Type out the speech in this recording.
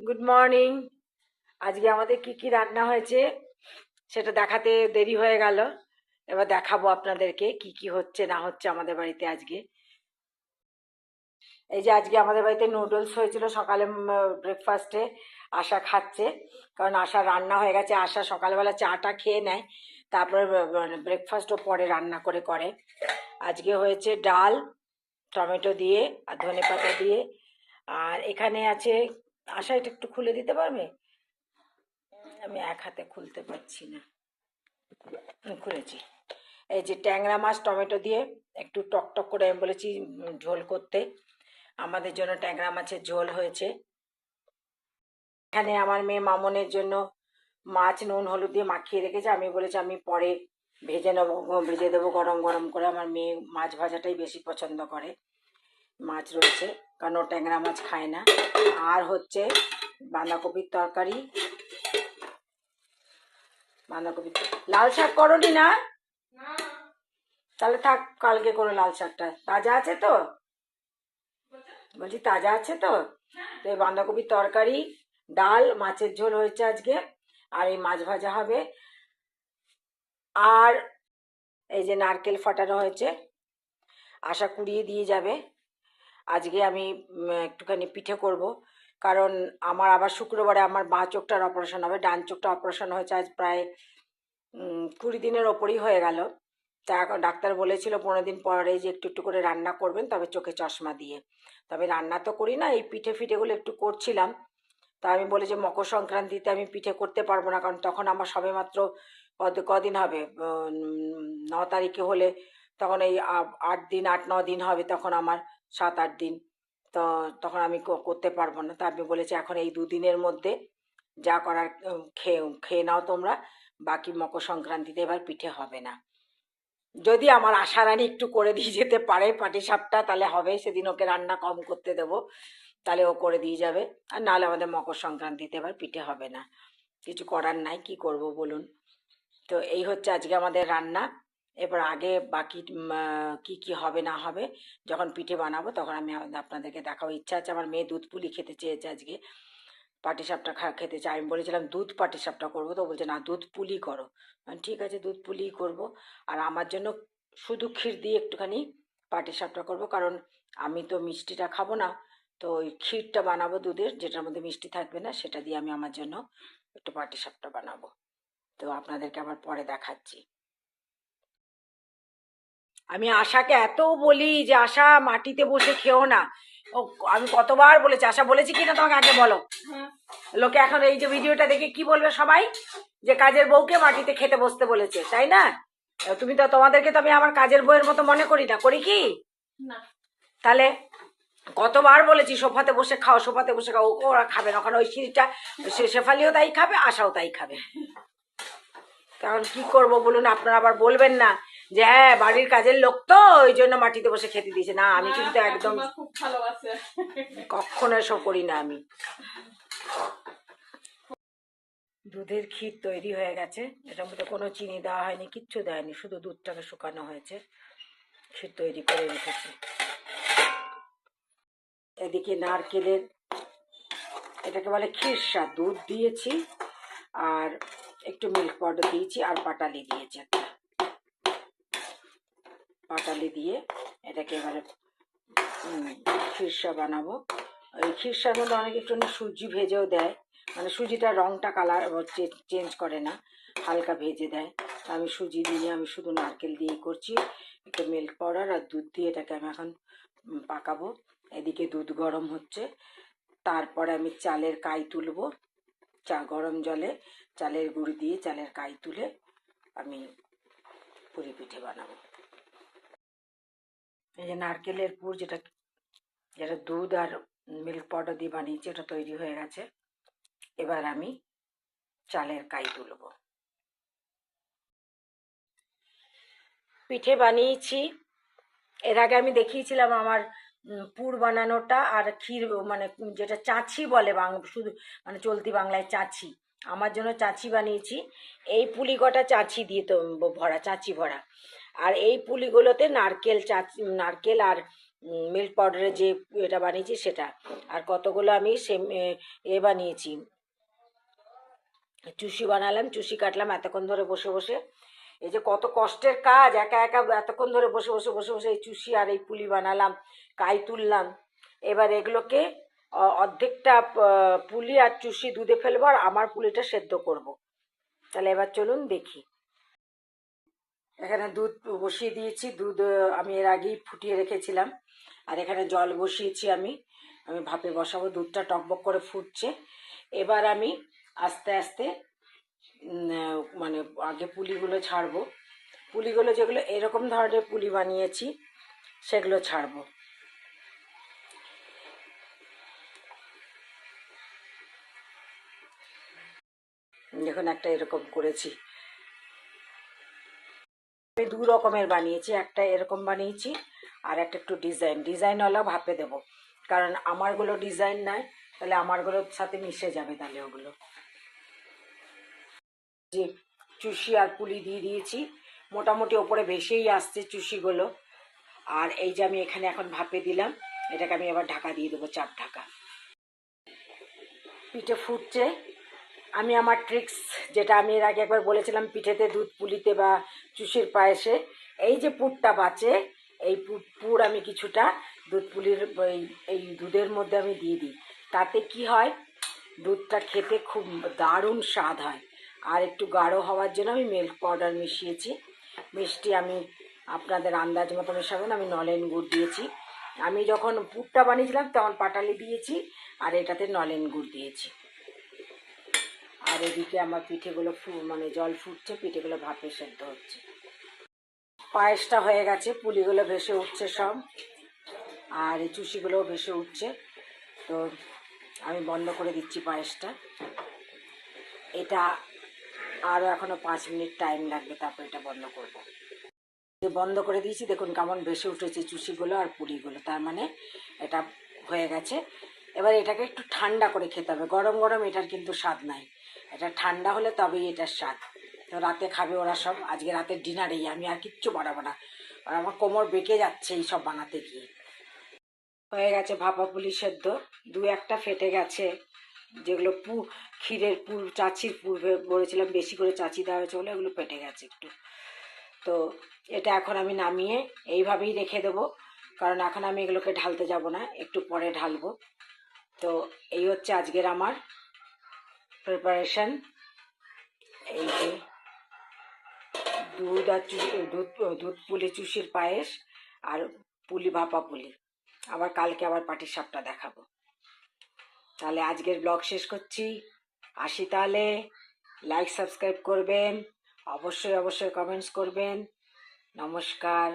Good morning আজকে আমাদের কি কি রান্না হয়েছে সেটা দেখাতে দেরি হয়ে গেল। এবার দেখাবো আপনাদেরকে কি কি হচ্ছে না হচ্ছে আমাদের বাড়িতে আজকে। এই যে আজকে আমাদের বাড়িতে নুডলস হয়েছিল, সকালে ব্রেকফাস্টে আশা খাচ্ছে। কারণ আশা রান্না হয়ে গেছে, আশা সকালবেলা চাটা খেয়ে নেয়, তারপরে ব্রেকফাস্টও পরে রান্না করে করে। আজকে হয়েছে ডাল, টমেটো দিয়ে আর ধনে পাতা দিয়ে। আর এখানে আছে আশা এটা একটু খুলে দিতে পারবে? আমি এক হাতে খুলতে পারছি না। খুলেছি। এই যে ট্যাংরা মাছ, টমেটো দিয়ে একটু টক টক করে আমি বলেছি ঝোল করতে। আমাদের জন্য ট্যাংরা মাছের ঝোল হয়েছে। এখানে আমার মেয়ে মামনের জন্য মাছ নুন, হলুদ দিয়ে মাখিয়ে রেখেছে। আমি বলেছি, আমি পরে ভেজে নেব ভেজে দেবো গরম গরম করে। আমার মেয়ে মাছ ভাজাটাই বেশি পছন্দ করে। মাছ রয়েছে। কারণ ও ট্যাংরা মাছ খায় না। আর হচ্ছে বাঁধাকপির তরকারি। বাঁধাকপি লাল শাক করনি না? তাহলে থাক কালকে করো লাল শাকটা। তাজা আছে তো? বলছি তাজা আছে তো? তো এই বাঁধাকপির তরকারি ডাল মাছের ঝোল হয়েছে আজকে। আর এই মাছ ভাজা হবে। আর এই যে নারকেল ফাটানো হয়েছে আশা কুড়িয়ে দিয়ে যাবে। আজকে আমি একটুখানি পিঠে করব। কারণ আমার আবার শুক্রবারে আমার বাঁ চোখটার অপারেশন হবে, ডান চোখটা অপারেশন হয়েছে আজ প্রায় কুড়ি দিনের ওপরই হয়ে গেল। তা এখন ডাক্তার বলেছিল পনেরো দিন পরে যে একটু একটু করে রান্না করবেন, তবে চোখে চশমা দিয়ে। তবে রান্না তো করি না, এই পিঠে ফিঠেগুলো একটু করছিলাম। তা আমি বলে যে মকর সংক্রান্তিতে আমি পিঠে করতে পারব না, কারণ তখন আমার সবেমাত্র কত কদিন হবে ন তারিখে হলে তখন এই আট দিন, আট, ন দিন হবে তখন আমার। সাত আট দিন। তো তখন আমি করতে পারব না। তা আমি বলেছি, এখন এই দুদিনের মধ্যে যা করার খেয়ে খেয়ে নাও তোমরা। বাকি মকর সংক্রান্তিতে এবার পিঠে হবে না। যদি আমার আশারানি একটু করে দিয়ে যেতে পারে পাটি সাপটা, তাহলে হবে। সেদিন ওকে রান্না কম করতে দেবো, তাহলে ও করে দিয়ে যাবে। আর নাহলে আমাদের মকর সংক্রান্তিতে এবার পিঠে হবে না। কিছু করার নাই, কি করব বলুন? তো এই হচ্ছে আজকে আমাদের রান্না। এবার আগে বাকি কি কি হবে, না হবে, যখন পিঠে বানাবো তখন আমি আপনাদেরকে দেখাবো। ইচ্ছা আছে আমার মেয়ে দুধ পুলি খেতে চেয়েছে আজকে। পাটিসাপটা খা, খেতে চাই আমি বলেছিলাম, দুধ পাটিসাপটা করব তো? বলছে, না, দুধ পুলি করো। ঠিক আছে, দুধ পুলি করব। আর আমার জন্য শুধু ক্ষীর দিয়ে একটুখানি পাটিসাপটা করব, কারণ আমি তো মিষ্টিটা খাব না। তো ওই ক্ষীরটা বানাবো দুধের, যেটার মধ্যে মিষ্টি থাকবে না, সেটা দিয়ে আমি আমার জন্য একটু পাটিসাপটা বানাবো। তো আপনাদেরকে আবার পরে দেখাচ্ছি। আমি আশাকে এত বলি যে আশা মাটিতে বসে খেও না। ও আমি কতবার বলেছি আশা বলেছি কিনা তোমাকে আগে বলো। লোকে এখন এই যে ভিডিওটা দেখে কি বলবে সবাই? যে কাজের বউকে মাটিতে খেতে বসতে বলেছে। তাই না? তুমি তো তোমাদেরকে তো আমি আমার কাজের বউয়ের মতো মনে করি না। করি কি? তাহলে কতবার বলেছি সোফাতে বসে খাও সোফাতে বসে খাও। ওরা খাবে না। ওখানে ওই সিঁড়িটা শেফালিও তাই খাবে আশাও তাই খাবে। কারণ কি করব বলুন আপনারা আবার বলবেন না। যে হ্যাঁ বাড়ির কাজের লোক তো ওই জন্য মাটিতে বসে খেতে দিয়েছে। না আমি কিন্তু একদম কখনো এসব করি না আমি। দুধের ক্ষীর তৈরি হয়ে গেছে। এটার মধ্যে কোনো চিনি দেওয়া হয়নি কিচ্ছু দেয়নি শুধু দুধটাকে শুকানো হয়েছে। ক্ষীর তৈরি করে রেখেছি। এদিকে নারকেলের এটাকে বলে ক্ষীরসা দুধ দিয়েছি। আর একটু মিল্ক পাউডার দিয়েছি আর পাটালি দিয়েছি একটা। পাটালি দিয়ে এটাকে এবারে খিরসা বানাবো। ওই খিরসার মধ্যে অনেক একটু সুজি ভেজেও দেয়। মানে সুজিটা রংটা কালার চেঞ্জ করে না, হালকা ভেজে দেয়। তা আমি সুজি দিয়ে, আমি শুধু নারকেল দিয়েই করছি। একটু মিল্ক পাউডার আর দুধ দিয়ে এটাকে আমি এখন পাকাবো। এদিকে দুধ গরম হচ্ছে। তারপরে আমি চালের কাই তুলবো। চা, গরম জলে চালের গুঁড়ি দিয়ে চালের কাই তুলে আমি পুরি পিঠে বানাবো। এই যে নারকেলের পুর যেটা যেটা দুধ আর মিল্ক পাউডার দিয়ে বানিয়েছি, ওটা তৈরি হয়ে গেছে। এবার আমি চালের কাই তুলব। পিঠে বানিয়েছি। এর আগে আমি দেখিয়েছিলাম আমার পুর বানানোটা আর ক্ষীর মানে যেটা চাঁচি বলে শুধু মানে চলতি বাংলায় চাঁচি। আমার জন্য চাঁচি বানিয়েছি। এই পুলি কটা চাঁচি দিয়ে তো, ভরা, চাঁচি ভরা। আর এই পুলিগুলোতে নারকেল চাঁচি, নারকেল আর মিল্ক পাউডারের যে এটা বানিয়েছি সেটা। আর কতগুলো আমি সেম, এ বানিয়েছি। চুষি বানালাম, চুষি কাটলাম এতক্ষণ ধরে বসে বসে। এই যে কত কষ্টের কাজ, একা একা এতক্ষণ ধরে বসে বসে বসে বসে এই চুষি আর এই পুলি বানালাম, কাই তুললাম। এবার এগুলোকে অর্ধেকটা পুলি আর চুষি দুধে ফেলব আর আমার পুলিটা সেদ্ধ করব। তাহলে এবার চলুন দেখি। এখানে দুধ বসিয়ে দিয়েছি। দুধ আমি এর আগেই ফুটিয়ে রেখেছিলাম। আর এখানে জল বসিয়েছি আমি। আমি ভাপে বসাবো, দুধটা টকবক করে ফুটছে। এবার আমি আস্তে আস্তে মানে আগে পুলিগুলো ছাড়বো। পুলিগুলো যেগুলো এরকম ধরনের পুলি বানিয়েছি, সেগুলো ছাড়বো। দেখুন একটা এরকম করেছি। দু রকমের বানিয়েছি, একটা এরকম বানিয়েছি আর একটা একটু ডিজাইন। ডিজাইনওয়ালা ভাপে দেবো। কারণ আমারগুলো ডিজাইন নাই তাহলে আমারগুলোর সাথে মিশে যাবে তাহলে ওগুলো। যে চুষি আর পুলি দিয়ে দিয়েছি, মোটামুটি ওপরে ভেসেই আসছে চুষিগুলো। আর এই যে আমি এখানে এখন ভাপে দিলাম, এটাকে আমি এবার ঢাকা দিয়ে দেবো চাপ ঢাকা। পিঠে ফুটছে আমি আমার ট্রিক্স যেটা আমি এর আগে একবার বলেছিলাম, পিঠেতে দুধ পুলিতে বা চুষির পায়েসে, এই যে পুরটা বাঁচে, এই পুর আমি কিছুটা দুধ পুলির, এই দুধের মধ্যে আমি দিয়ে দিই। তাতে কি হয়, দুধটা খেতে খুব দারুণ স্বাদ হয়। আর একটু গাঢ় হওয়ার জন্য আমি মিল্ক পাউডার মিশিয়েছি। মিষ্টি আমি আপনাদের আন্দাজ মতো মেশাবেন, আমি নলেন গুড় দিয়েছি। আমি যখন পুরটা বানিয়েছিলাম, তখন পাটালি দিয়েছি, আর এটাতে নলেন গুড় দিয়েছি। আর এদিকে আমার পিঠেগুলো মানে জল ফুটছে, পিঠেগুলো ভাপে সেদ্ধ হচ্ছে। পায়েসটা হয়ে গেছে, পুলিগুলো ভেসে উঠছে সব, আর এই চুষিগুলোও ভেসে উঠছে। তো আমি বন্ধ করে দিচ্ছি পায়েসটা। এটা আরও এখনও পাঁচ মিনিট টাইম লাগবে, তারপর এটা বন্ধ করব। যে বন্ধ করে দিয়েছি, দেখুন কেমন ভেসে উঠেছে চুষিগুলো আর পুলিগুলো, তার মানে এটা হয়ে গেছে। এবার এটাকে একটু ঠান্ডা করে খেতে হবে, গরম গরম এটার কিন্তু স্বাদ নাই। এটা ঠান্ডা হলে তবেই এটার স্বাদ। তো রাতে খাবে ওরা সব। আজকে রাতের ডিনারেই আমি আর কিচ্ছু বানাবো না। আর আমার কোমর বেঁকে যাচ্ছে এই সব বানাতে গিয়ে। হয়ে গেছে ভাপা পুলি সেদ্ধ। দু একটা ফেটে গেছে। যেগুলো পু, ক্ষীরের পুর চাচির পুর বলেছিলাম বেশি করে চাচি দেওয়া হয়েছে বলে ওগুলো পেটে গেছে একটু। তো এটা এখন আমি নামিয়ে এইভাবেই রেখে দেবো। কারণ এখন আমি এগুলোকে ঢালতে যাব না, একটু পরে ঢালবো। তো এই হচ্ছে আজকের আমার প্রিপারেশন এই যে দুধ আর দুধ দুধ পুলি, চুষির পায়েস আর পুলি ভাপা পুলি। আবার কালকে আবার পাটির সাপটা দেখাবো। তাহলে আজকের ব্লগ শেষ করছি। আসি তাহলে। লাইক সাবস্ক্রাইব করবেন। অবশ্যই অবশ্যই কমেন্টস করবেন। নমস্কার।